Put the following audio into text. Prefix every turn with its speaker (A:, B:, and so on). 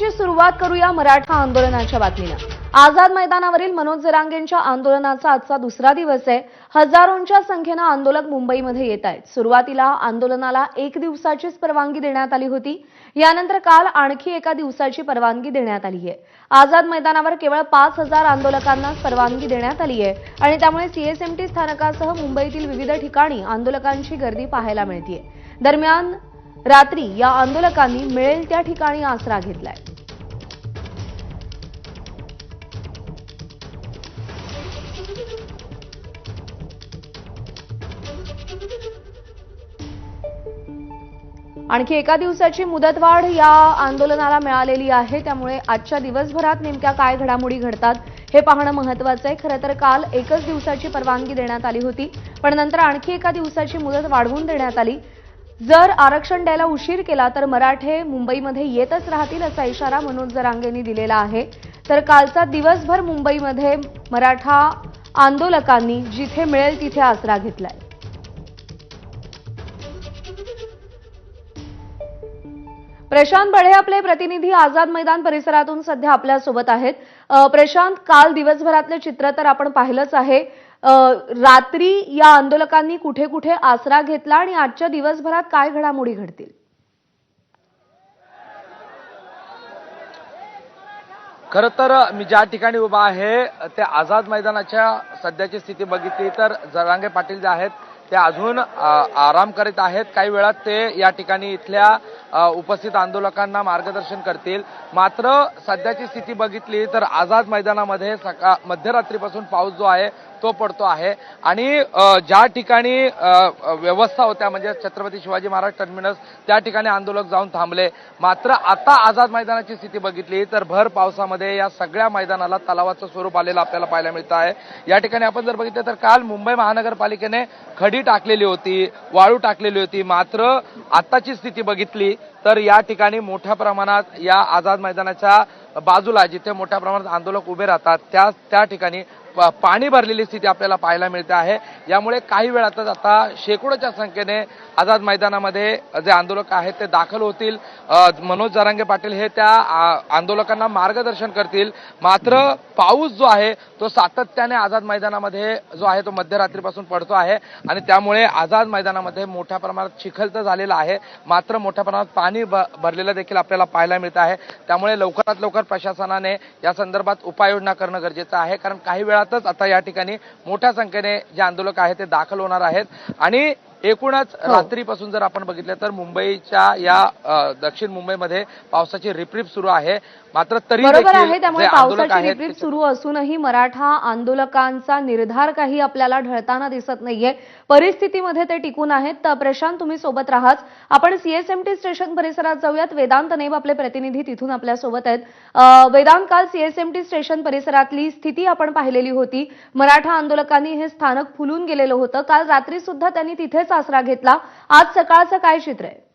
A: बुलेटिनची सुरुवात करूया मराठा आंदोलनाच्या बातमीनं. आझाद मैदानावरील मनोज जरांगेंच्या आंदोलनाचा आजचा दुसरा दिवस आहे. हजारोंच्या संख्येनं आंदोलक मुंबईमध्ये येत आहेत. सुरुवातीला आंदोलनाला एक दिवसाचीच परवानगी देण्यात आली होती. यानंतर काल आणखी एका दिवसाची परवानगी देण्यात आली आहे. आझाद मैदानावर केवळ पाच हजार आंदोलकांनाच परवानगी देण्यात आली आहे आणि त्यामुळे सीएसएमटी स्थानकासह मुंबईतील विविध ठिकाणी आंदोलकांची गर्दी पाहायला मिळतीये. दरम्यान रात्री या आंदोलकांनी मिळेल त्या ठिकाणी आसरा घेतलाय. आणखी एका दिवसाची मुदतवाढ या आंदोलनाला मिळालेली आहे. त्यामुळे आजच्या दिवसभरात नेमक्या काय घडामोडी घडतात हे पाहणं महत्वाचं आहे. खरं तर काल एकच दिवसाची परवानगी देण्यात आली होती पण नंतर आणखी एका दिवसाची मुदत वाढवून देण्यात आली. जर आरक्षण द्यायला उशीर केला तर मराठे मुंबईमध्ये येतच राहतील असा इशारा मनोज जरांगेंनी दिलेला आहे. तर कालचा दिवसभर मुंबईमध्ये मराठा आंदोलकांनी जिथे मिळेल तिथे आसरा घेतलाय. प्रशांत बढे आपले प्रतिनिधी आझाद मैदान परिसरातून सध्या आपल्यासोबत आहेत प्रशांत काल दिवसभरातलं चित्र तर आपण पाहिलंच आहे. रात्री या आंदोलकांनी कुठे कुठे आसरा घेतला आणि आजच्या दिवसभरात काय घडामोडी घडतील?
B: खरं तर मी ज्या ठिकाणी उभा आहे त्या आझाद मैदानाच्या सध्याची स्थिती बघितली तर जरांगे पाटील जे आहेत ते अजून आराम करीत आहेत. काही वेळात ते या ठिकाणी इथल्या उपस्थित आंदोलकांना मार्गदर्शन करतील. मात्र सध्याची स्थिती बघितली तर आझाद मैदानामध्ये सकाळ मध्यरात्रीपासून पाऊस जो आहे तो पडतो आहे. आणि ज्या ठिकाणी व्यवस्था होत्या म्हणजे छत्रपती शिवाजी महाराज टर्मिनस त्या ठिकाणी आंदोलक जाऊन थांबले. मात्र आता आझाद मैदानाची स्थिती बघितली तर भर पावसामध्ये या सगळ्या मैदानाला तलावाचं स्वरूप आलेलं आपल्याला पाहायला मिळतं आहे. या ठिकाणी आपण जर बघितलं तर काल मुंबई महानगरपालिकेने खडी टाकलेली होती वाळू टाकलेली होती. मात्र आताची स्थिती बघितली तर या ठिकाणी मोठ्या प्रमाणात या आझाद मैदानाच्या बाजूला जिथे मोठ्या प्रमाणात आंदोलक उभे राहतात त्या त्या ठिकाणी पाणी भरलेली स्थिती आपल्याला पाहायला मिळते आहे. यामुळे काही वेळातच आता शेकडोच्या संख्येने आझाद मैदानामध्ये जे आंदोलक आहेत ते दाखल होतील. मनोज जरांगे पाटील हे त्या आंदोलकांना मार्गदर्शन करतील. मात्र पाऊस जो आहे तो सातत्याने आझाद मैदानामध्ये जो आहे तो मध्यरात्रीपासून पडतो आहे. आणि त्यामुळे आझाद मैदानामध्ये मोठ्या प्रमाणात चिखल तर झालेला आहे. मात्र मोठ्या प्रमाणात पाणी भरलेलं देखील आपल्याला पाहायला मिळत आहे. त्यामुळे लवकरात लवकर प्रशासनाने या संदर्भात उपाययोजना करणं गरजेचं आहे. कारण काही वेळा वेळातच आता या ठिकाणी मोठ्या संख्येने जे आंदोलक आहेत ते दाखल होणार आहेत. आणि एकूणच रात्रीपासून जर आपण बघितलं तर मुंबईच्या या दक्षिण मुंबईमध्ये पावसाची रिपरिप सुरू आहे. मात्र तरी
A: बरोबर आहे त्यामुळे पावसाची रिपरिप सुरू असूनही मराठा आंदोलकांचा निर्धार काही आपल्याला ढळताना दिसत नाहीये. परिस्थितीमध्ये ते टिकून आहेत. तर प्रशांत तुम्ही सोबत राहाच. आपण सीएसएमटी स्टेशन परिसरात जाऊयात. वेदांत नेब आपले प्रतिनिधी तिथून आपल्यासोबत आहेत वेदांत काल सीएसएमटी स्टेशन परिसरातली स्थिती आपण पाहिलेली होती. मराठा आंदोलकांनी हे स्थानक फुलून गेलेलं होतं. काल रात्री सुद्धा त्यांनी तिथेच आसरा घेतला. आज सकाळचं काय चित्र आहे?